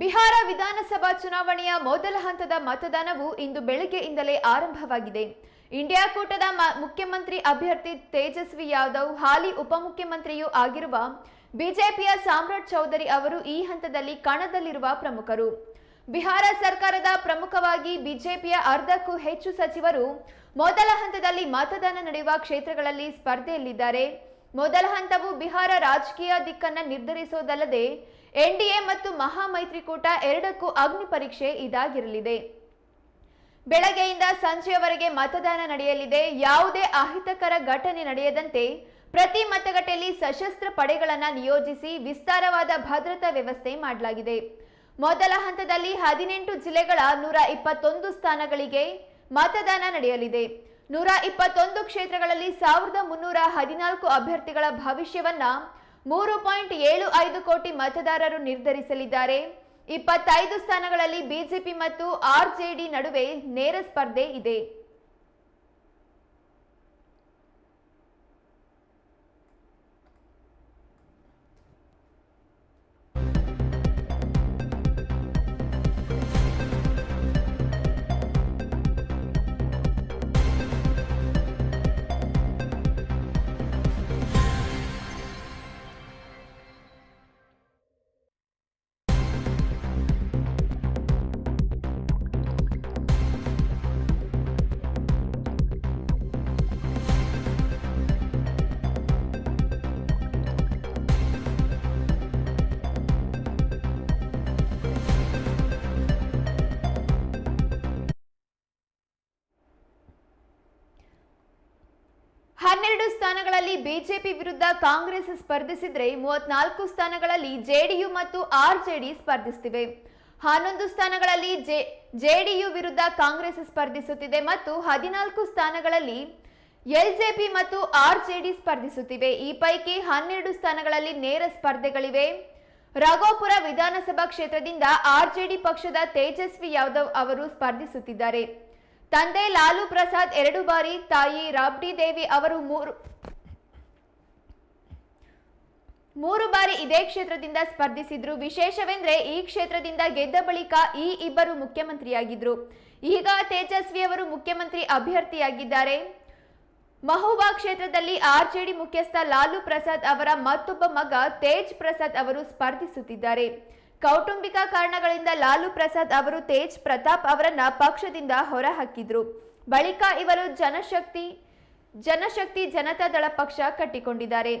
ಬಿಹಾರ ವಿಧಾನಸಭಾ ಚುನಾವಣೆಯ ಮೊದಲ ಹಂತದ ಮತದಾನವು ಇಂದು ಬೆಳಗ್ಗೆಯಿಂದಲೇ ಆರಂಭವಾಗಿದೆ. ಇಂಡಿಯಾ ಕೂಟದ ಮುಖ್ಯಮಂತ್ರಿ ಅಭ್ಯರ್ಥಿ ತೇಜಸ್ವಿ ಯಾದವ್, ಹಾಲಿ ಉಪಮುಖ್ಯಮಂತ್ರಿಯೂ ಆಗಿರುವ ಬಿಜೆಪಿಯ ಸಾಮ್ರಾಟ್ ಚೌಧರಿ ಅವರು ಈ ಹಂತದಲ್ಲಿ ಕಣದಲ್ಲಿರುವ ಪ್ರಮುಖರು. ಬಿಹಾರ ಸರ್ಕಾರದ ಪ್ರಮುಖವಾಗಿ ಬಿಜೆಪಿಯ ಅರ್ಧಕ್ಕೂ ಹೆಚ್ಚು ಸಚಿವರು ಮೊದಲ ಹಂತದಲ್ಲಿ ಮತದಾನ ನಡೆಯುವ ಕ್ಷೇತ್ರಗಳಲ್ಲಿ ಸ್ಪರ್ಧೆಯಲ್ಲಿದ್ದಾರೆ. ಮೊದಲ ಹಂತವು ಬಿಹಾರ ರಾಜಕೀಯ ದಿಕ್ಕನ್ನು ನಿರ್ಧರಿಸುವುದಲ್ಲದೆ ಎನ್ಡಿಎ ಮತ್ತು ಮಹಾಮೈತ್ರಿಕೂಟ ಎರಡಕ್ಕೂ ಅಗ್ನಿ ಪರೀಕ್ಷೆ ಇದಾಗಿರಲಿದೆ. ಬೆಳಗ್ಗೆಯಿಂದ ಸಂಜೆಯವರೆಗೆ ಮತದಾನ ನಡೆಯಲಿದೆ. ಯಾವುದೇ ಅಹಿತಕರ ಘಟನೆ ನಡೆಯದಂತೆ ಪ್ರತಿ ಮತಗಟ್ಟೆಯಲ್ಲಿ ಸಶಸ್ತ್ರ ಪಡೆಗಳನ್ನು ನಿಯೋಜಿಸಿ ವಿಸ್ತಾರವಾದ ಭದ್ರತಾ ವ್ಯವಸ್ಥೆ ಮಾಡಲಾಗಿದೆ. ಮೊದಲ ಹಂತದಲ್ಲಿ ಹದಿನೆಂಟು ಜಿಲ್ಲೆಗಳ ನೂರ ಇಪ್ಪತ್ತೊಂದು ಸ್ಥಾನಗಳಿಗೆ ಮತದಾನ ನಡೆಯಲಿದೆ. ನೂರ ಇಪ್ಪತ್ತೊಂದು ಕ್ಷೇತ್ರಗಳಲ್ಲಿ ಸಾವಿರದ ಮುನ್ನೂರ ಹದಿನಾಲ್ಕು ಅಭ್ಯರ್ಥಿಗಳ ಭವಿಷ್ಯವನ್ನ ಮೂರು ಪಾಯಿಂಟ್ ಏಳು ಐದು ಕೋಟಿ ಮತದಾರರು ನಿರ್ಧರಿಸಲಿದ್ದಾರೆ. ಇಪ್ಪತ್ತೈದು ಸ್ಥಾನಗಳಲ್ಲಿ ಬಿಜೆಪಿ ಮತ್ತು ಆರ್ಜೆಡಿ ನಡುವೆ ನೇರ ಸ್ಪರ್ಧೆ ಇದೆ. ಹನ್ನೆರಡು ಸ್ಥಾನಗಳಲ್ಲಿ ಬಿಜೆಪಿ ವಿರುದ್ಧ ಕಾಂಗ್ರೆಸ್ ಸ್ಪರ್ಧಿಸಿದ್ರೆ ಮೂವತ್ನಾಲ್ಕು ಸ್ಥಾನಗಳಲ್ಲಿ ಜೆಡಿಯು ಮತ್ತು ಆರ್ಜೆಡಿ ಸ್ಪರ್ಧಿಸುತ್ತಿವೆ ಹನ್ನೊಂದು ಸ್ಥಾನಗಳಲ್ಲಿ ಜೆಡಿಯು ವಿರುದ್ಧ ಕಾಂಗ್ರೆಸ್ ಸ್ಪರ್ಧಿಸುತ್ತಿದೆ ಮತ್ತು ಹದಿನಾಲ್ಕು ಸ್ಥಾನಗಳಲ್ಲಿ ಎಲ್ಜೆಪಿ ಮತ್ತು ಆರ್ಜೆಡಿ ಸ್ಪರ್ಧಿಸುತ್ತಿವೆ. ಈ ಪೈಕಿ ಹನ್ನೆರಡು ಸ್ಥಾನಗಳಲ್ಲಿ ನೇರ ಸ್ಪರ್ಧೆಗಳಿವೆ. ರಘೋಪುರ ವಿಧಾನಸಭಾ ಕ್ಷೇತ್ರದಿಂದ ಆರ್ಜೆಡಿ ಪಕ್ಷದ ತೇಜಸ್ವಿ ಯಾದವ್ ಅವರು ಸ್ಪರ್ಧಿಸುತ್ತಿದ್ದಾರೆ. ತಂದೆ ಲಾಲು ಪ್ರಸಾದ್ ಎರಡು ಬಾರಿ ತಾಯಿ ರಾಬ್ಡಿ ದೇವಿ ಅವರು ಮೂರು ಮೂರು ಬಾರಿ ಇದೇ ಕ್ಷೇತ್ರದಿಂದ ಸ್ಪರ್ಧಿಸಿದ್ರು. ವಿಶೇಷವೆಂದ್ರೆ ಈ ಕ್ಷೇತ್ರದಿಂದ ಗೆದ್ದ ಬಳಿಕ ಈ ಇಬ್ಬರು ಮುಖ್ಯಮಂತ್ರಿಯಾಗಿದ್ರು. ಈಗ ತೇಜಸ್ವಿ ಅವರು ಮುಖ್ಯಮಂತ್ರಿ ಅಭ್ಯರ್ಥಿಯಾಗಿದ್ದಾರೆ. ಮಹೋಬಾ ಕ್ಷೇತ್ರದಲ್ಲಿ ಆರ್ಜೆಡಿ ಮುಖ್ಯಸ್ಥ ಲಾಲು ಪ್ರಸಾದ್ ಅವರ ಮತ್ತೊಬ್ಬ ಮಗ ತೇಜ್ ಪ್ರಸಾದ್ ಅವರು ಸ್ಪರ್ಧಿಸುತ್ತಿದ್ದಾರೆ. ಕೌಟುಂಬಿಕ ಕಾರಣಗಳಿಂದ ಲಾಲು ಪ್ರಸಾದ್ ಅವರು ತೇಜ್ ಪ್ರತಾಪ್ ಅವರನ್ನ ಪಕ್ಷದಿಂದ ಹೊರಹಾಕಿದ್ರು. ಬಳಿಕ ಇವರು ಜನಶಕ್ತಿ ಜನಶಕ್ತಿ ಜನತಾದಳ ಪಕ್ಷ ಕಟ್ಟಿಕೊಂಡಿದ್ದಾರೆ.